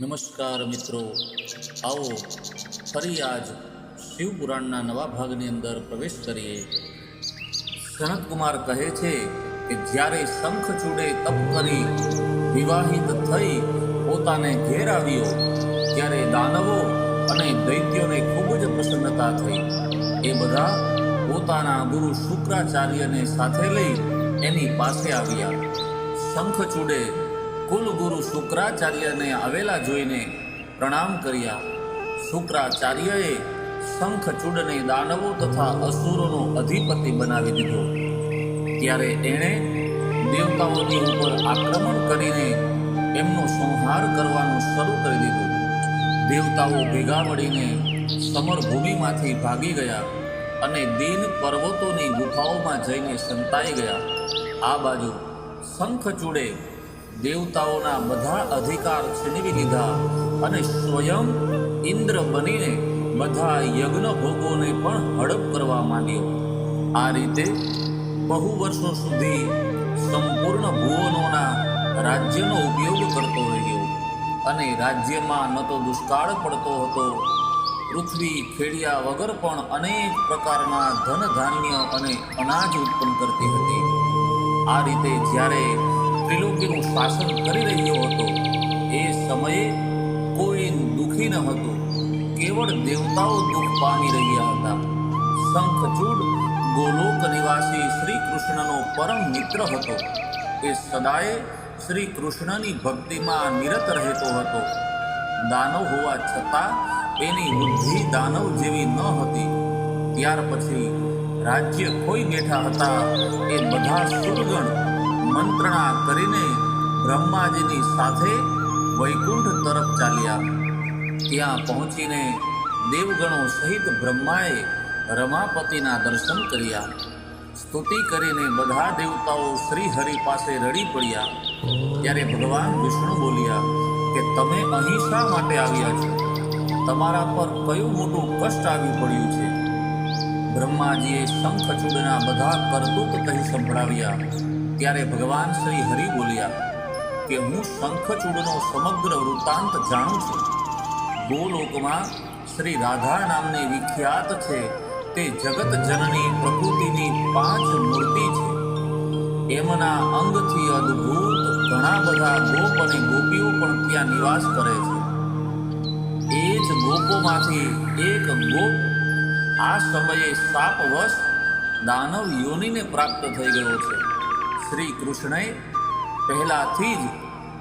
નમસ્કાર મિત્રો. આવો ફરી આજ શિવપુરાણના નવા ભાગની અંદર પ્રવેશ કરીએ. સનતકુમાર કહે છે કે જ્યારે શંખચૂડે તપ કરી વિવાહિત થઈ પોતાને ઘેર આવ્યો, ત્યારે દાનવો અને દૈત્યોને ખૂબ જ પ્રસન્નતા થઈ. એ બધા પોતાના ગુરુ શુક્રાચાર્યને સાથે લઈ એની પાસે આવ્યા. શંખચૂડે કુલગુરુ શુક્રાચાર્યને આવેલા જોઈને પ્રણામ કર્યા. શુક્રાચાર્યએ શંખચૂડને દાનવો તથા અસુરોનો અધિપતિ બનાવી દીધો. ત્યારે એણે દેવતાઓની ઉપર આક્રમણ કરીને એમનો સંહાર કરવાનું શરૂ કરી દીધું. દેવતાઓ ભેગા મળીને સમરભૂમિમાંથી ભાગી ગયા અને દિન પર્વતોની ગુફાઓમાં જઈને સંતાઈ ગયા. આ બાજુ શંખચૂડે દેવતાઓના બધા અધિકાર છીનવી લીધા અને સ્વયં ઇન્દ્ર બનીને બધા યજ્ઞ ભોગોને પણ હડપ કરવા માંડ્યો. આ રીતે બહુ વર્ષો સુધી સંપૂર્ણ ભુવનોના રાજ્યનો ઉપયોગ કરતો રહ્યો અને રાજ્યમાં ન તો દુષ્કાળ પડતો હતો. પૃથ્વી ખેડિયા વગર પણ અનેક પ્રકારના ધન ધાન્ય અને અનાજ ઉત્પન્ન કરતી હતી. આ રીતે જ્યારે ત્રિલોકીનું શાસન કરી રહ્યો હતો, એ સમયે કોઈ દુઃખી ન હતું. કેવળ દેવતાઓ દુઃખ પામી રહ્યા હતા. શંખચૂડ ગોલોક નિવાસી શ્રી કૃષ્ણનો પરમ મિત્ર હતો. એ સદાય શ્રી કૃષ્ણની ભક્તિમાં નિરત રહેતો હતો. દાનવ હોવા છતાં એની બુદ્ધિ દાનવ જેવી ન હતી. ત્યાર પછી રાજ્ય કોઈ બેઠા હતા. એ બધા સુરગણ મંત્રણા કરીને બ્રહ્માજીની સાથે વૈકુંઠ તરફ ચાલ્યા. ત્યાં પહોંચીને દેવગણો સહિત બ્રહ્માએ રમાપતિના દર્શન કર્યા. સ્તુતિ કરીને બધા દેવતાઓ શ્રી હરિ પાસે રડી પડ્યા. ત્યારે ભગવાન વિષ્ણુ બોલ્યા કે તમે અહીં શા માટે આવ્યા છો? તમારા પર કયું મોટું કષ્ટ આવ્યું પડ્યું છે? બ્રહ્માજીએ શંખચૂડના બધા કરતૂત કહી સંભળાવ્યા. ત્યારે ભગવાન શ્રી હરિ બોલ્યા કે હું શંખચૂડનો સમગ્ર વૃત્તાંત જાણું છું. ગોલોકમાં શ્રી રાધા નામની વિખ્યાત છે. તે જગત જનની પ્રકૃતિની પાંચ મૂર્તિ છે. એમના અંગથી અદ્ભુત ઘણા બધા ગોપ અને ગોપીઓ પણ ત્યાં નિવાસ કરે છે. એ જ ગોપોમાંથી એક ગોપ આ સમયે સાપવશ દાનવ યોનિને પ્રાપ્ત થઈ ગયો છે. શ્રી કૃષ્ણએ પહેલાથી જ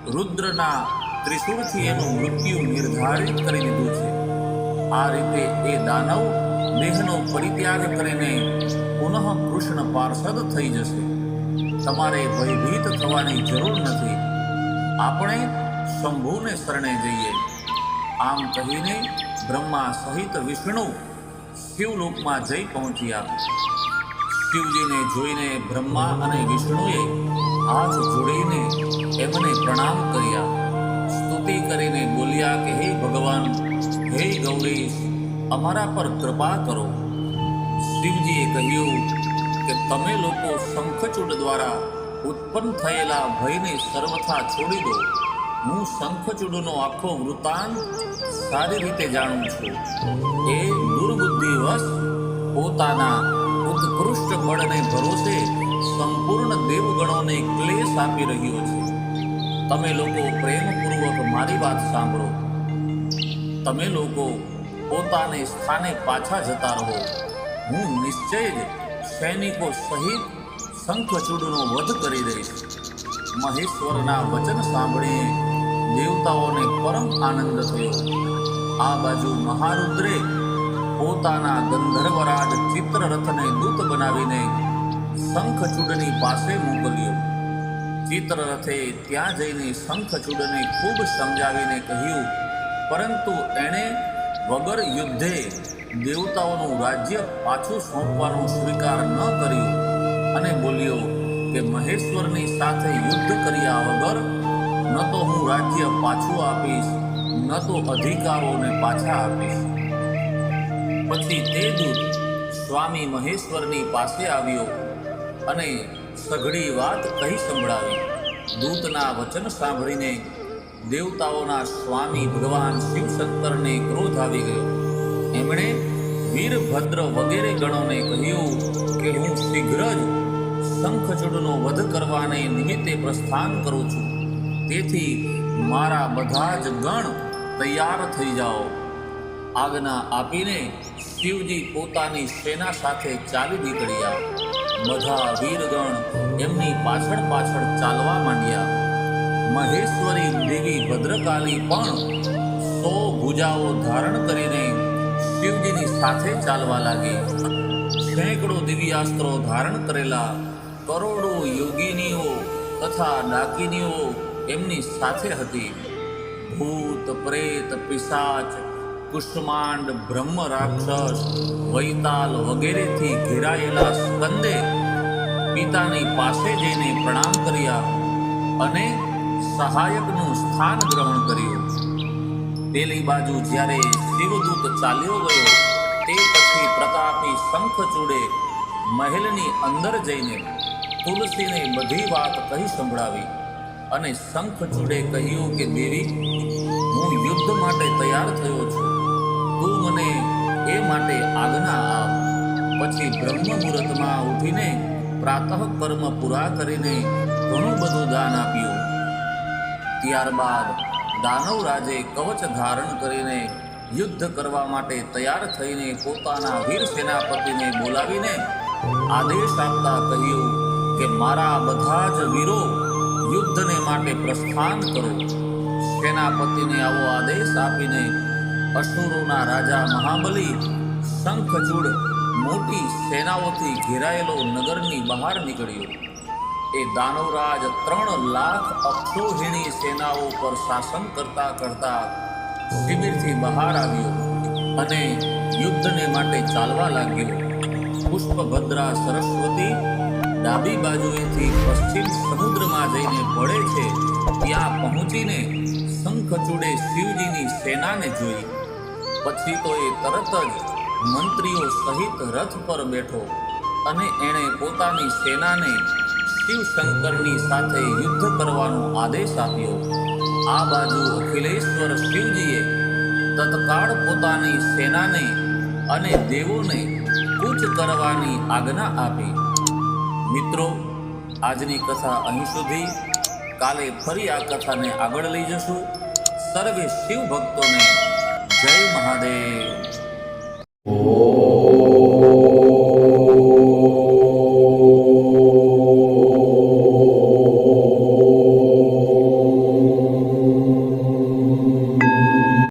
રુદ્રના ત્રિશુળથી એનું મૃત્યુ નિર્ધારિત કરી દીધું છે. આ રીતે એ દાનવ દેહનો પરિત્યાગ કરીને પુનઃ કૃષ્ણ પાર્ષદ થઈ જશે. તમારે ભયભીત થવાની જરૂર નથી. આપણે શંભુને શરણે જઈએ. આમ કહીને બ્રહ્મા સહિત વિષ્ણુ શિવલોકમાં જઈ પહોંચ્યા. શિવજીને જોઈને બ્રહ્મા અને વિષ્ણુએ હાથ જોડીને એમને પ્રણામ કર્યા. સ્તુતિ કરીને બોલ્યા કે, હે ભગવાન, હે ગૌરી અમારા પર કૃપા કરો. શિવજીએ કહ્યું કે, તમે લોકો શંખચૂડ દ્વારા ઉત્પન્ન થયેલા ભયને સર્વથા છોડી દો. હું શંખચૂડનો આખો વૃતાંત સારી રીતે જાણું છું. એ દુર્બુદ્ધિવશ પોતાના ઉત્કૃષ્ટ બળને ભરોસે સંપૂર્ણ દેવગણોને ક્લેશ આપી રહ્યો છે. તમે લોકો પ્રેમપૂર્વક મારી વાત સાંભળો. તમે લોકો પોતાને સ્થાને પાછા જતા રહો. હું નિશ્ચય જ સૈનિકો સહિત શંખચૂડનો વધ કરી દઈશ. મહેશ્વરના વચન સાંભળી દેવતાઓને પરમ આનંદ થયો. આ બાજુ મહારુદ્રે પોતાના ગંધર્વરાજ ચિત્રરથને દૂત બનાવીને શંખચૂડની પાસે મોકલ્યો. ચિત્રરથે ત્યાં જઈને શંખચૂડને ખૂબ સમજાવીને કહ્યું, પરંતુ એણે વગર યુદ્ધે દેવતાઓનું રાજ્ય પાછું સોંપવાનો સ્વીકાર ન કર્યો. અને બોલ્યો કે, મહેશ્વરની સાથે યુદ્ધ કર્યા વગર ન તો હું રાજ્ય પાછું આપીશ, ન તો અધિકારોને પાછા આપીશ. પછી તે દૂત સ્વામી મહેશ્વરની પાસે આવ્યો અને સઘળી વાત કહી સંભળાવી. દૂતના વચન સાંભળીને દેવતાઓના સ્વામી ભગવાન શિવશંકરને ક્રોધ આવી ગયો. એમણે વીરભદ્ર વગેરે ગણોને કહ્યું કે હું શીઘ્ર જ શંખચૂડનો વધ કરવાને નિમિત્તે પ્રસ્થાન કરું છું. તેથી મારા બધા જ ગણ તૈયાર થઈ જાઓ. આજ્ઞા આપીને શિવજી પોતાની સેના સાથે ચાલી નીકળ્યા. બધા વીરગણ એમની પાછળ પાછળ ચાલવા માંડ્યા. મહેશ્વરી દેવી ભદ્રકાલી પણ સો ભુજાઓ ધારણ કરીને શિવજીની સાથે ચાલવા લાગી. સેંકડો દિવ્યાસ્ત્રો ધારણ કરેલા કરોડો યોગિનીઓ તથા ડાકીનીઓ એમની સાથે હતી. ભૂત, પ્રેત, પિશાચ કુષ્માંડ બ્રહ્મ રાક્ષસ વૈતાલ વગેરેથી ઘેરાયેલા સ્કંદે પિતાની પાસે જઈને પ્રણામ કર્યા અને સહાયકનું સ્થાન ગ્રહણ કર્યું. પેલી બાજુ જ્યારે શિવદૂત ચાલ્યો ગયો, તે પછી પ્રતાપી શંખચૂડે મહેલની અંદર જઈને તુલસીને બધી વાત કહી સંભળાવી અને શંખચૂડે કહ્યું કે, દેવી, હું યુદ્ધ માટે તૈયાર થયો છું. તું મને એ માટે આજ્ઞા આપ. પછી બ્રહ્મ મુહૂર્તમાં ઉઠીને પ્રાતઃ કર્મ પૂરા કરીને ઘણું બધું દાન આપ્યું. ત્યારબાદ દાનવ રાજે કવચ ધારણ કરીને યુદ્ધ કરવા માટે તૈયાર થઈને પોતાના વીર સેનાપતિને બોલાવીને આદેશ આપતા કહ્યું કે મારા બધા જ વીરો યુદ્ધને માટે પ્રસ્થાન કરો. સેનાપતિને આવો આદેશ આપીને અસુરોના રાજા મહાબલી શંખચૂડ મોટી સેનાઓથી ઘેરાયેલો નગરની બહાર નીકળ્યો. એ દાનવરાજ ત્રણ લાખ અક્ષોહિણી સેનાઓ પર શાસન કરતા કરતા શિબિરથી બહાર આવ્યો અને યુદ્ધને માટે ચાલવા લાગ્યો. પુષ્પભદ્રા સરસ્વતી ડાબી બાજુએથી પશ્ચિમ સમુદ્રમાં જઈને પડે છે, ત્યાં પહોંચીને શંખચૂડે શિવજીની સેનાને જોઈ. પછી તો એ તરત જ મંત્રીઓ સહિત રથ પર બેઠો અને એણે પોતાની સેનાને શિવશંકરની સાથે યુદ્ધ કરવાનો આદેશ આપ્યો. આ બાજુ અખિલેશ્વર શિવજીએ તત્કાળ પોતાની સેનાને અને દેવોને કૂચ કરવાની આજ્ઞા આપી. મિત્રો, આજની કથા અહીં સુધી. કાલે ફરી આ કથાને આગળ લઈ જશું. સર્વે શિવ ભક્તોને મહાદેવ. ॐ